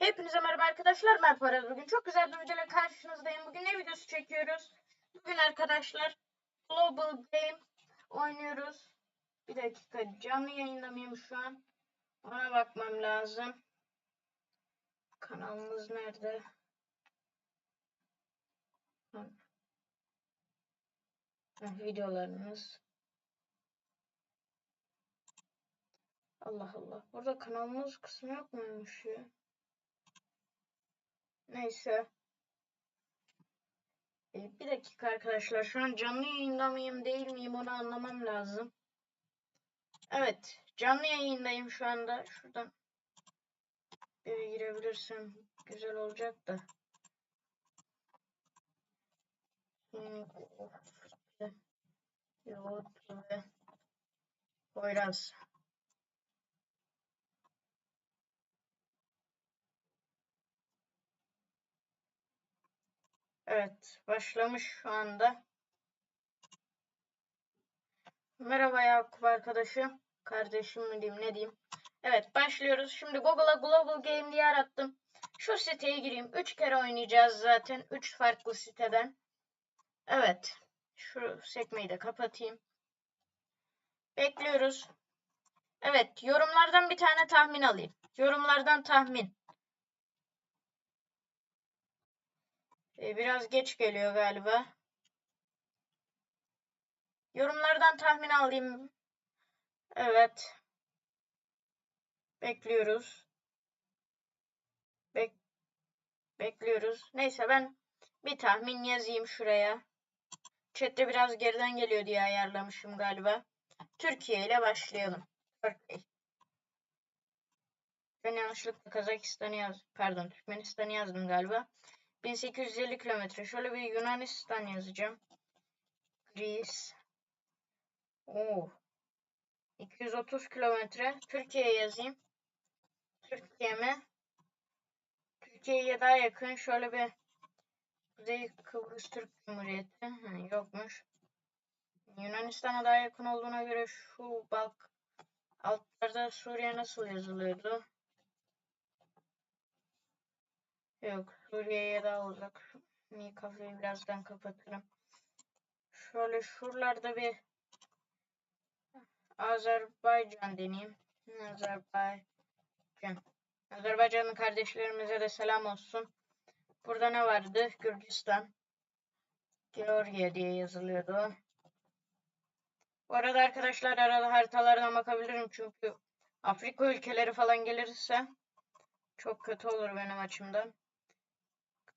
Hepinize merhaba arkadaşlar. Ben Poyraz. Bugün çok güzel bir videoyla karşınızdayım. Bugün ne videosu çekiyoruz? Bugün arkadaşlar Global Game oynuyoruz. Bir dakika canlı yayında şu an? Ona bakmam lazım. Kanalımız nerede? Videolarımız. Allah Allah. Burada kanalımız kısmı yok muymuş ya? Neyse. Ee, bir dakika arkadaşlar. Şu an canlı yayında mıyım değil miyim onu anlamam lazım. Evet. Canlı yayındayım şu anda. Şuradan bir girebilirsem güzel olacak da. YouTube Poyraz. Evet, başlamış şu anda. Merhaba Yakup arkadaşım. Kardeşim mi diyeyim ne diyeyim. Evet başlıyoruz. Şimdi Google'a Global Game diye arattım. Şu siteye gireyim. 3 kere oynayacağız zaten. 3 farklı siteden. Evet. Şu sekmeyi de kapatayım. Bekliyoruz. Evet. Yorumlardan bir tane tahmin alayım. Yorumlardan tahmin. Ee, biraz geç geliyor galiba. Yorumlardan tahmin alayım. Evet. Bekliyoruz. Bek bekliyoruz. Neyse ben bir tahmin yazayım şuraya. Chat'te biraz geriden geliyor diye ayarlamışım galiba. Türkiye ile başlayalım. Türkiye. Ben yanlışlıkla Kazakistan'ı yaz, pardon Türkmenistan'ı yazdım galiba. 1850 kilometre. Şöyle bir Yunanistan yazacağım. Greece. Oo. 230 kilometre. Türkiye yazayım. Türkiye mi? Türkiye'ye daha yakın. Şöyle bir Kuzey Kıbrıs Türk Cumhuriyeti. Ha, yokmuş. Yunanistan'a daha yakın olduğuna göre şu bak altlarda Suriye nasıl yazılıyordu? Yok. Suriye'ye daha uzak. Mi kafeyi birazdan kapatırım. Şöyle şuralarda bir Azerbaycan deneyeyim. Azerbaycan. Azerbaycanlı kardeşlerimize de selam olsun. Burada ne vardı? Gürcistan. Georgia diye yazılıyordu. Bu arada arkadaşlar arada haritalardan bakabilirim çünkü Afrika ülkeleri falan gelirse çok kötü olur benim açımdan.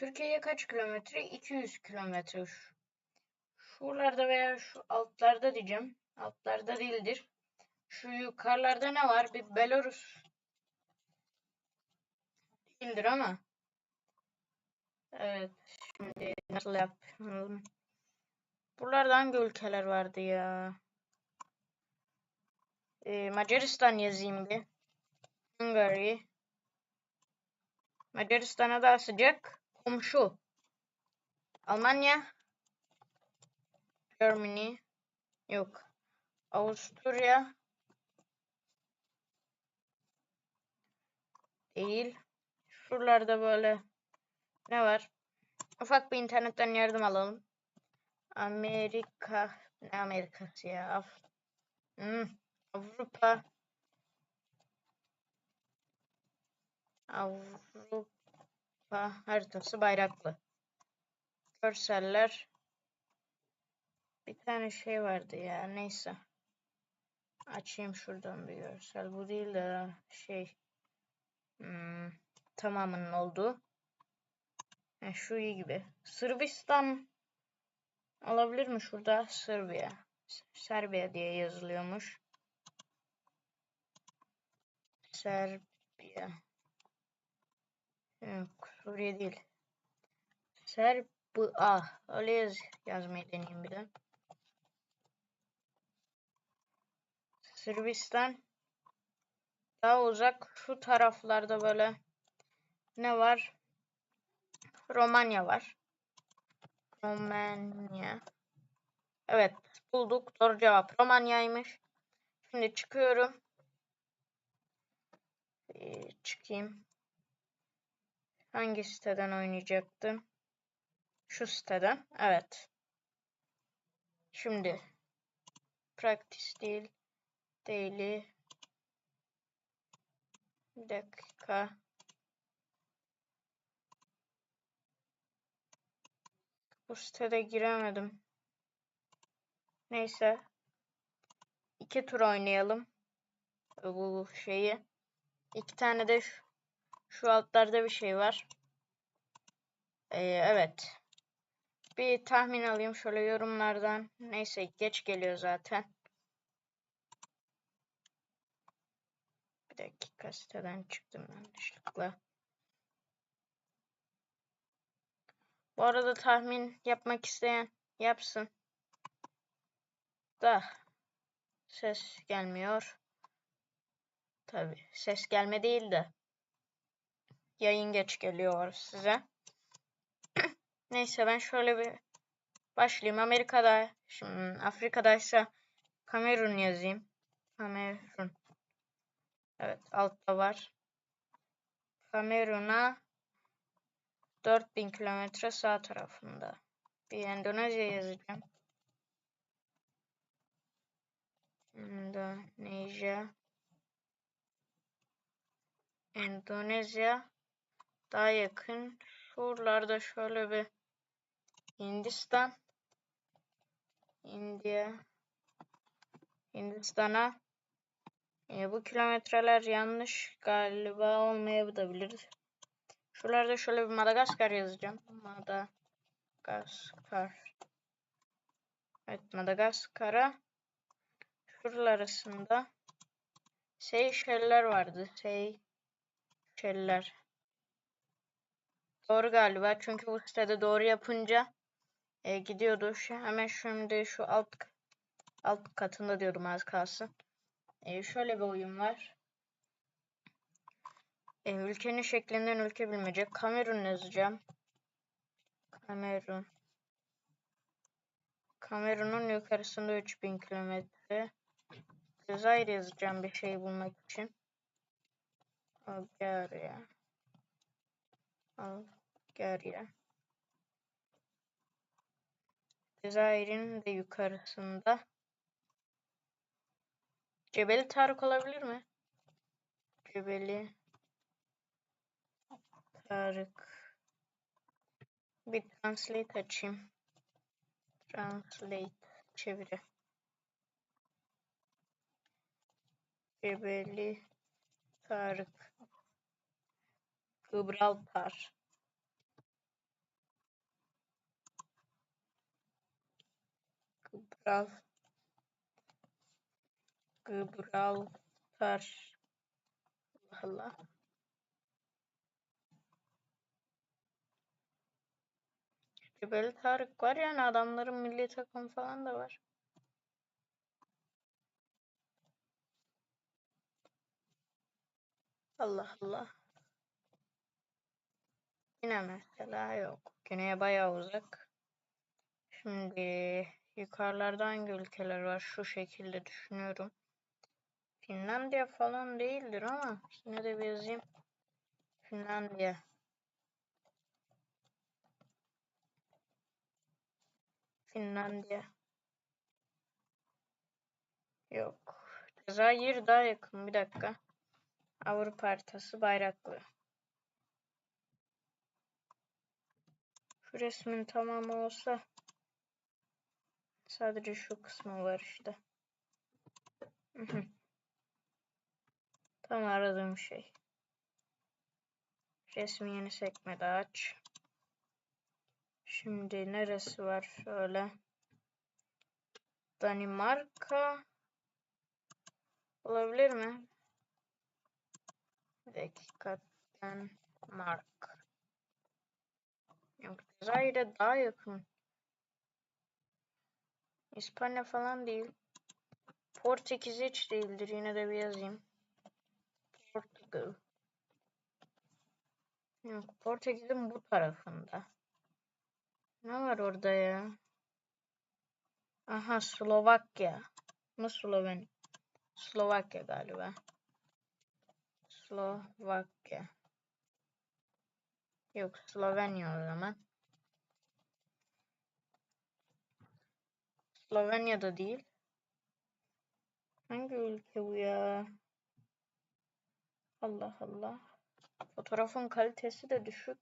Türkiye'ye kaç kilometre? 200 kilometre. Şuralarda veya şu altlarda diyeceğim. Altlarda değildir. Şu yukarılarda ne var? Bir Belarus değildir ama. Evet. Şimdi nasıl yapalım? Buralarda hangi ülkeler vardı ya? Ee, Macaristan yazayım bir. Hungary. Macaristan'a daha sıcak. Komşu. Almanya. Germany. Yok. Avusturya. Değil. Şuralarda böyle ne var? Ufak bir internetten yardım alalım. Amerika. Ne Amerikası ya? Af hmm. Avrupa. Avrupa haritası bayraklı. Görseller. Bir tane şey vardı ya neyse. Açayım şuradan bir görsel. Bu değil de şey hmm, tamamının olduğu. Yani şu iyi gibi. Sırbistan olabilir mi şurada? Sırbiya. Serbiya diye yazılıyormuş. Serbiya. Yok Suriye değil. Serbiya. Ah öyle yaz yazmayı deneyeyim bir de. Sırbistan daha uzak şu taraflarda böyle ne var? Romanya var. Romanya. Evet bulduk. Doğru cevap Romanya'ymış. Şimdi çıkıyorum. Ee, çıkayım. Hangi siteden oynayacaktım? Şu siteden. Evet. Şimdi practice değil. Daily. Dakika. Bu sitede giremedim. Neyse. İki tur oynayalım. Bu şeyi. İki tane de şu, altlarda bir şey var. Ee, evet. Bir tahmin alayım şöyle yorumlardan. Neyse geç geliyor zaten. Bir dakika siteden çıktım yanlışlıkla. Bu arada tahmin yapmak isteyen yapsın. Da ses gelmiyor. Tabi ses gelme değil de yayın geç geliyor size. Neyse ben şöyle bir başlayayım. Amerika'da, şimdi Afrika'daysa Kamerun yazayım. Kamerun. Evet altta var. Kamerun'a 4000 kilometre sağ tarafında. Bir Endonezya yazacağım. Endonezya. Endonezya daha yakın. Şuralarda şöyle bir Hindistan. India. Hindistan'a e, bu kilometreler yanlış galiba olmayabilir. Şuralarda şöyle bir Madagaskar yazacağım. Madagaskar. Evet Madagaskar'a şuralar arasında Seyşeller vardı. Seyşeller. Doğru galiba. Çünkü bu sitede doğru yapınca e, gidiyordu. Şu, hemen şimdi şu alt alt katında diyordum az kalsın. E, şöyle bir oyun var. E, ülkenin şeklinden ülke bilmece. Kamerun yazacağım. Kamerun. Kamerun'un yukarısında 3000 kilometre. Cezayir yazacağım bir şey bulmak için. Algeria. Algeria. Cezayir'in de yukarısında. Cebeli Tarık olabilir mi? Cebeli Tarık. Bir translate açayım. Translate çeviri. Cebeli Tarık. Gibraltar. Gibral Gibraltar. Allah Allah. Cebeli Tarık var yani adamların milli takım falan da var. Allah Allah. Yine mesela yok. Güneye bayağı uzak. Şimdi yukarılarda hangi ülkeler var? Şu şekilde düşünüyorum. Finlandiya falan değildir ama yine de bir yazayım. Finlandiya. Finlandiya. Yok. Cezayir daha yakın. Bir dakika. Avrupa haritası bayraklı. Şu resmin tamamı olsa sadece şu kısmı var işte. Tam aradığım şey. Resmi yeni sekmede aç. Şimdi neresi var şöyle. Danimarka olabilir mi? Bir dakika. Denmark. Yok Cezayir'e daha yakın. İspanya falan değil. Portekiz hiç değildir. Yine de bir yazayım. Portugal. Yok Portekiz'in bu tarafında. Ne var orada ya? Aha Slovakya. Mı Slovenya? Slovakya galiba. Slovakya. Yok Slovenya o zaman. Slovenya'da değil. Hangi ülke bu ya? Allah Allah. Fotoğrafın kalitesi de düşük.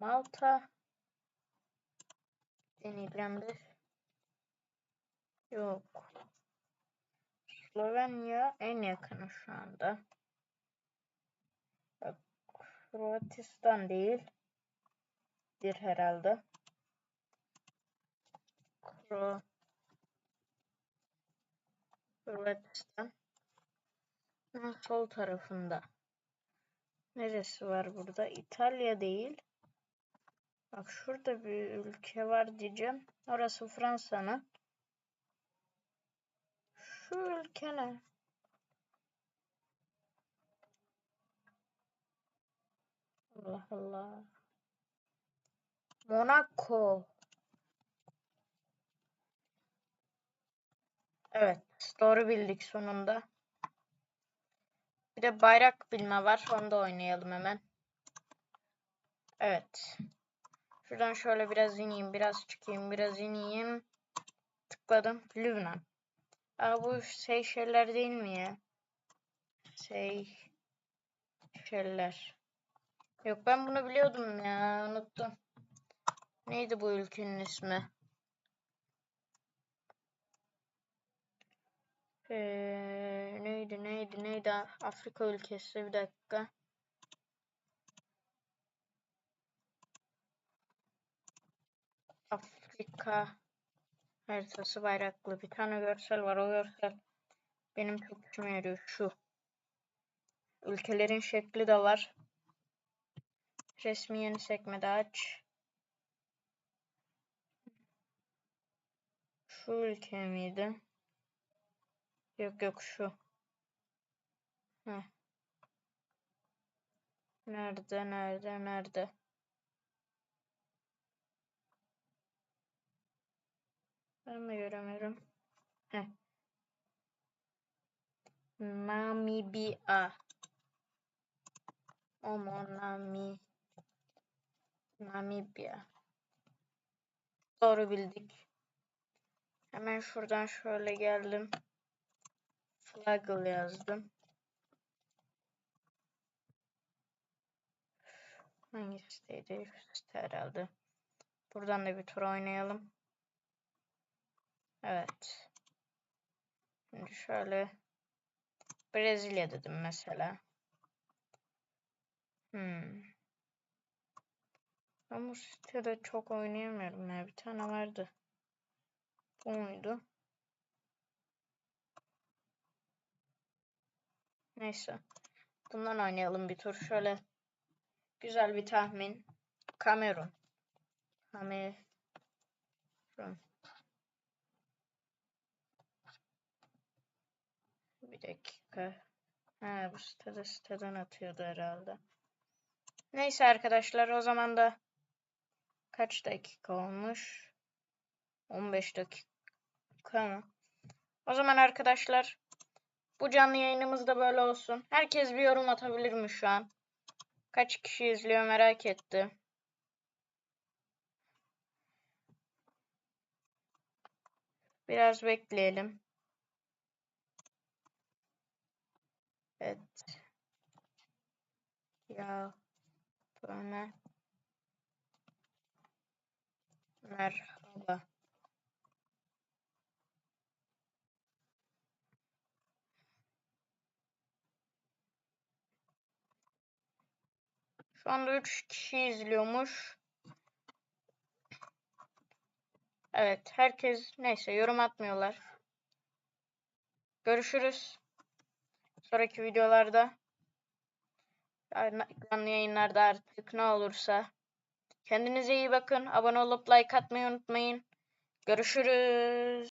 Malta. Deneyeceğim bir. Yok. Slovenya en yakını şu anda. Hırvatistan değil. Bir herhalde. Kro Hırvatistan. Sol tarafında. Neresi var burada? İtalya değil. Bak şurada bir ülke var diyeceğim. Orası Fransa'nın. Şu ülke ne? Allah. Monaco. Evet, doğru bildik sonunda. Bir de bayrak bilme var. Onu da oynayalım hemen. Evet. Şuradan şöyle biraz ineyim, biraz çıkayım, biraz ineyim. Tıkladım. Lübnan. Aa bu şey şeyler değil mi ya? Şey şeyler. Yok ben bunu biliyordum ya. Unuttum. Neydi bu ülkenin ismi? Ee, neydi neydi neydi Afrika ülkesi bir dakika. Afrika haritası bayraklı bir tane görsel var o görsel benim çok işime yarıyor şu. Ülkelerin şekli de var. Resmi yeni sekmede aç. Şu ülke miydi? Yok yok şu. Heh. Nerede nerede nerede? Ben de göremiyorum. Heh. Namibia. Omo Nami. Namibia. Doğru bildik. Hemen şuradan şöyle geldim. Flaggle yazdım. Hangisiydi? İşte herhalde. Buradan da bir tur oynayalım. Evet. Şimdi şöyle Brezilya dedim mesela. Hmm. Ama sitede çok oynayamıyorum ya. Bir tane vardı. Bu muydu? Neyse. Bundan oynayalım bir tur. Şöyle güzel bir tahmin. Kamerun. Kamerun. Bir dakika. Ha bu sitede siteden atıyordu herhalde. Neyse arkadaşlar o zaman da kaç dakika olmuş? 15 dakika mı? O zaman arkadaşlar bu canlı yayınımız da böyle olsun. Herkes bir yorum atabilir mi şu an? Kaç kişi izliyor merak ettim. Biraz bekleyelim. Evet. Ya bana merhaba. Şu anda 3 kişi izliyormuş. Evet, herkes neyse yorum atmıyorlar. Görüşürüz. Sonraki videolarda canlı yayınlarda artık ne olursa. Kendinize iyi bakın. Abone olup like atmayı unutmayın. Görüşürüz.